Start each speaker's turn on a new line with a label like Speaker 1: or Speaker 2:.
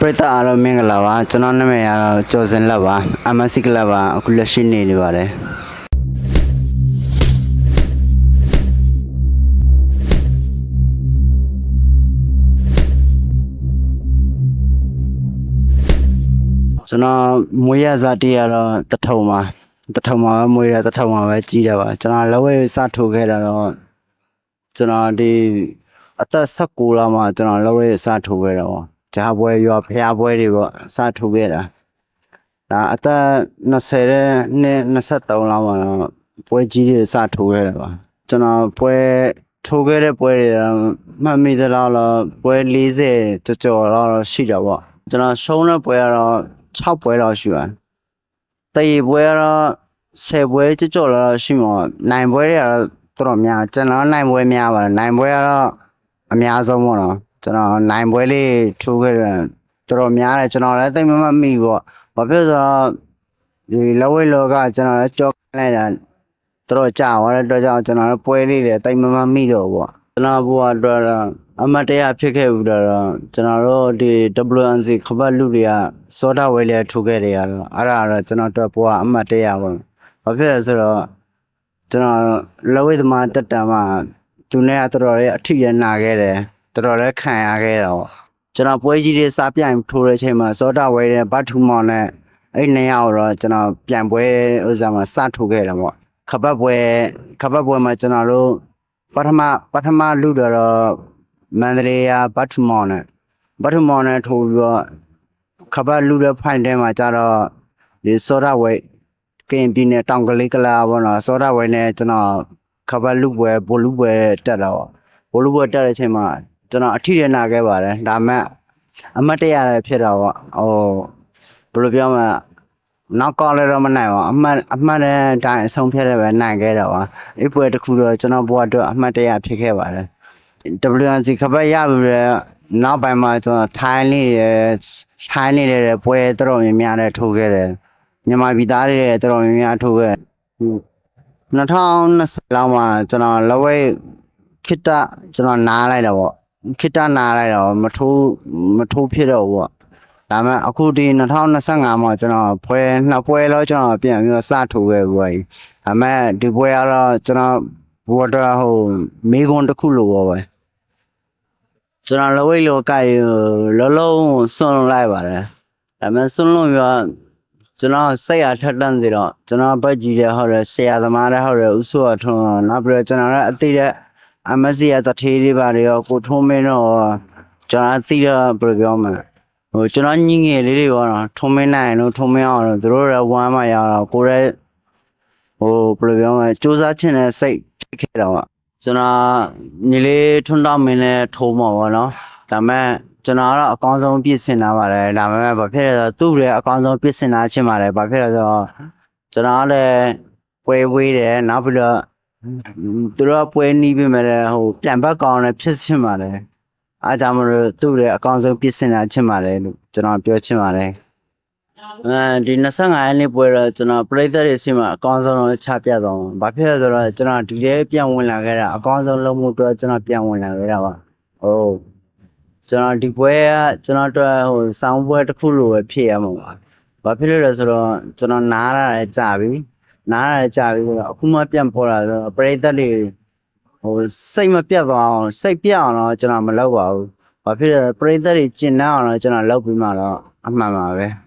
Speaker 1: ပရိသတ်အားလုံးမင်္ဂလာပါကျွန်တော်နာမည်ကတော့ကျော်စင်လက်ပါအမစီကလပ်ပါအခုလက်ရှိနေနေပါတယ်ကျွန်တော်မွေးရစားတေးရတော့တထုံမှာတထုံမှာပဲမွေးရတထုံမှာပဲကြီးတယ်ပါကျွန်တော်လောဝဲစထိုးခဲ့တာတော့ကျွန်တော်ဒီအသက်16လောက်မှာကျွန်တော်လောဝဲစထိုးခဲ့တာပေါ့ ဂျာပွဲရွာဖျားပွဲတွေပေါ့စထိုးခဲ့တာဒါအသက်20နဲ့23လောက်မှာတော့ပွဲကြီးတွေစထိုးခဲ့တာပါကျွန်တော်ပွဲထိုးခဲ့တဲ့ပွဲတွေတော့မှတ်မိသလားတော့ပွဲ40ကျော်ကျော်တော့ရှိတာပေါ့ကျွန်တော်ရှုံးတဲ့ပွဲကတော့6ပွဲတော့ရှိပါတယ်တရေပွဲကတော့10ပွဲကျော်ကျော်တော့ရှိမှာနိုင်ပွဲတွေကတော့တော်တော်များကျွန်တော်နိုင်ပွဲများပါတယ်နိုင်ပွဲကတော့အများဆုံးပေါ့နော် ကျွန်တော်နိုင်ပွဲလေးထိုးခဲ့တယ်တော်တော်များတယ်ကျွန်တော်လည်းသိမမှတ်မိပေါ့ဘာဖြစ်လို့ဆိုတော့ဒီလောဝဲလောကကျွန်တော်လည်းကြောက်လိုက်တာတော်တော်ကြာသွားတဲ့အတွက်ကြောင့်ကျွန်တော်တို့ပွဲလေးတွေတိတ်မမမိတော့ဘူးပေါ့ကျွန်တော်ဘုရားအတွက်တော့အမတ်တရားဖြစ်ခဲ့ဘူးတော့ကျွန်တော်တို့ဒီ WNC ခပတ်လူတွေကစောဒဝဲလေးထိုးခဲ့တယ်ရတော့အဲ့ဒါတော့ကျွန်တော်တို့ဘုရားအမတ်တရားပေါ့ဘာဖြစ်လဲဆိုတော့ကျွန်တော်လောဝိသမားတက်တံမှာသူနဲ့တော်တော်လေးအထီးရနာခဲ့တယ် တော်တော်လေးခံရခဲ့တော့ကျွန်တော်ပွဲကြီးတွေစားပြိုင်ထိုးတဲ့အချိန်မှာစောဒဝဲတဲ့ဘတ်ထူမောင်နဲ့အဲ့နှစ်ယောက်တော့ကျွန်တော်ပြန်ပွဲဥစ္စာမှာစထိုးခဲ့တယ်ပေါ့ခပတ်ပွဲခပတ်ပွဲမှာကျွန်တော်တို့ပထမပထမလူတော့မန္တလေးကဘတ်ထမော်နဲ့ဘတ်ထမော်နဲ့ထိုးပြီးတော့ခပတ်လူတဲ့ဖိုင်တဲမှာကျတော့ဒီစောဒဝဲကင်ပြင်းနဲ့တောင်ကလေးကလာဘောနော်စောဒဝဲနဲ့ကျွန်တော်ခပတ်လူပွဲဘိုလ်လူပွဲတက်တော့ဘိုလ်လူပွဲတက်တဲ့အချိန်မှာ ကျွန်တော်အထီးရနာခဲ့ပါတယ်ဒါမဲ့အမတ်တရလည်းဖြစ်တော့ဟိုဘယ်လိုပြောမလဲနောက်ကောလည်းတော့မနိုင်ပါဘူးအမှတ်အမှတ်နဲ့တိုင်းအဆုံးဖြတ်တယ်ပဲနိုင်ခဲ့တော့ပါအဲ့ပွဲတစ်ခုတော့ကျွန်တော်ဘဝအတွက်အမှတ်တရဖြစ်ခဲ့ပါတယ် WNC ခပတ်ရပြီလေနောက်ပိုင်းမှာကျွန်တော်ထိုင်းလေးရယ်ထိုင်းလေးရယ်ပွဲတော်တော်များများနဲ့ထိုးခဲ့တယ်မြန်မာပြည်သားတွေတော်တော်များများထိုးခဲ့2020လောက်မှာကျွန်တော်လဝဲခိတကျွန်တော်နားလိုက်တော့ဗော ခိတနားလိုက်တော့မထိုးမထိုးဖြစ်တော့ဘူးဗောဒါပေမဲ့အခုဒီ2025မှာကျွန်တော်ပွဲနှစ်ပွဲလောက်ကျွန်တော်ပြန်ပြီးတော့စထိုးခဲ့ဘူးကြီးဒါပေမဲ့ဒီပွဲကတော့ကျွန်တော်ဘောတော့ဟိုမေကွန်တစ်ခုလိုပေါ့ပဲကျွန်တော်လဝိတ်လောကရလောလုံးဆွန့်လိုက်ပါတယ်ဒါပေမဲ့ဆွန့်လို့ရကျွန်တော်စိတ်အားထက်တန်းစီတော့ကျွန်တော်ဘက်ကြီးတဲ့ဟောရဆရာသမားတဲ့ဟောရဥဆိုးထွန်းနောက်ပြီးတော့ကျွန်တော်လည်းအသိတဲ့ အမစီရတထေးလေးပါတွေရောကိုထုံးမင်းတော့ကျွန်တော်အသိတဲ့ဘယ်လိုပြောမလဲဟိုကျွန်တော်ညီငယ်လေးတွေပေါ့နော်ထုံမင်းနိုင်လို့ထုံမင်းအောင်လို့သူတို့လည်းဝမ်းမရတော့ကိုရဲဟိုဘယ်လိုပြောမလဲစူးစမ်းချင်တဲ့စိတ်ဖြစ်ခဲ့တော့ကျွန်တော်ညီလေးထွန်းတော့မင်းနဲ့ထုံးမှာပေါ့နော်ဒါပေမဲ့ကျွန်တော်ကတော့အကောင်းဆုံးပြည့်စင်တာပါတယ်ဒါပေမဲ့ဘာဖြစ်လဲဆိုတော့သူ့ရဲ့အကောင်းဆုံးပြည့်စင်တာချင်ပါတယ်ဘာဖြစ်လဲဆိုတော့ကျွန်တော်ကလည်းပွဲဝေးတယ်နောက်ပြီးတော့ သူတို့ကပွဲနီးပြီမဲ့ဟိုပြန်ဘက်ကောင်းလည်းဖြစ်စင်ပါတယ်အားကြောင့်မလို့သူ့ရဲ့အကောင့်ဆုံးပြည့်စင်တာချင်ပါတယ်လို့ကျွန်တော်ပြောချင်ပါတယ်အဲဒီ25ရက်နေ့ပွဲတော့ကျွန်တော်ပရိသတ်တွေဆီမှာအကောင့်ဆုံးတော့ချပြတော့။ဘာဖြစ်လဲဆိုတော့ကျွန်တော်ဒီထဲပြန်ဝင်လာခဲ့တာအကောင့်ဆုံးလုံးမှုအတွက်ကျွန်တော်ပြန်ဝင်လာခဲ့တာပါ။ဟုတ်ကျွန်တော်ဒီပွဲကကျွန်တော်တို့ဟိုစောင်းပွဲတစ်ခုလိုပဲဖြစ်ရမှာပါ။ဘာဖြစ်လို့လဲဆိုတော့ကျွန်တော်နားရတာကြာပြီ။ နားရတာကြာပြီဆိုတော့အခုမှပြန်ပေါ်လာတော့ပရိသတ်တွေဟိုစိတ်မပြတ်သွားအောင်စိတ်ပြတ်အောင်တော့ကျွန်တော်မလုပ်ပါဘူး။ဘာဖြစ်လဲပရိသတ်တွေကျင်နှံ့အောင်တော့ကျွန်တော်လုပ်ပြီးမှတော့အမှန်ပါပဲ။